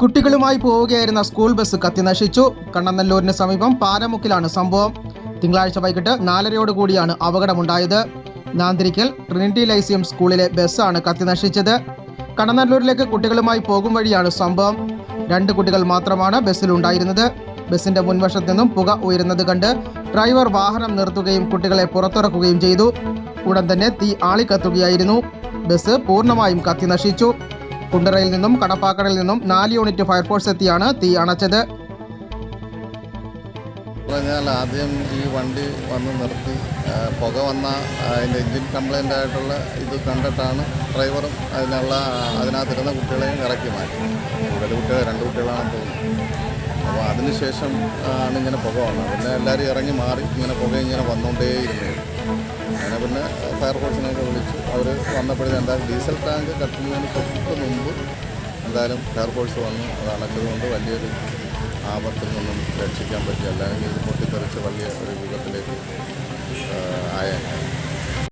കുട്ടികളുമായി പോവുകയായിരുന്ന school bus കത്തിനശിച്ചു കണ്ണനല്ലൂരിന് സമീപം പാരമുക്കിലാണ് സംഭവം. തിങ്കളാഴ്ച വൈകിട്ട് നാലരയോടുകൂടിയാണ് അപകടമുണ്ടായത്. നാന്തിരിക്കൽ ട്രിനിറ്റി ലൈസിയം സ്കൂളിലെ ബസ്സാണ് കത്തിനശിച്ചത് കണ്ണനല്ലൂരിലേക്ക് കുട്ടികളുമായി പോകും വഴിയാണ് സംഭവം. രണ്ട് കുട്ടികൾ മാത്രമാണ് ബസ്സിലുണ്ടായിരുന്നത് ബസിന്റെ മുൻവശത്ത് നിന്നും പുക ഉയരുന്നത് കണ്ട് ഡ്രൈവർ വാഹനം നിർത്തുകയും കുട്ടികളെ പുറത്തിറക്കുകയും ചെയ്തു. ഉടൻ തന്നെ തീ ആളിക്കത്തുകയായിരുന്നു. ബസ് പൂർണമായും കത്തിനശിച്ചു കുണ്ടറയിൽ നിന്നും കടപ്പാക്കടയിൽ നിന്നും നാല് യൂണിറ്റ് ഫയർഫോഴ്സ് എത്തിയാണ് തീ അണച്ചത്. പറഞ്ഞാൽ ആദ്യം ഈ വണ്ടി വന്ന് നിർത്തി പുക വന്ന അതിന്റെ എഞ്ചിൻ കംപ്ലൈന്റ് ആയിട്ടുള്ള ഇത് കണ്ടിട്ടാണ് ഡ്രൈവറും അതിനുള്ള അതിനകത്തിരുന്ന കുട്ടികളെയും ഇറക്കി മാറ്റി കൂടുതൽ കുട്ടികൾ രണ്ട് കുട്ടികളാണെന്ന് തോന്നുന്നു അപ്പോൾ അതിനുശേഷം ആണ് ഇങ്ങനെ പുക വന്നത്. പിന്നെ എല്ലാവരും ഇറങ്ങി മാറി ഇങ്ങനെ പുക ഇങ്ങനെ വന്നുകൊണ്ടേയിരുന്നു. അങ്ങനെ പിന്നെ ഫയർഫോഴ്സിനെയൊക്കെ വിളിച്ചു അവർ വന്നപ്പോഴേ എന്തായാലും ഡീസൽ ടാങ്ക് കത്തുന്നതിന് തൊട്ട് മുമ്പ് എന്തായാലും ഫയർഫോഴ്സ് വന്നു. അത് അണച്ചതുകൊണ്ട് വലിയൊരു ആപത്തിൽ നിന്നും രക്ഷിക്കാൻ പറ്റി അല്ലെങ്കിൽ പൊട്ടിത്തെറിച്ച് വലിയ ഒരു യുഗത്തിലേക്ക് ആയേനെ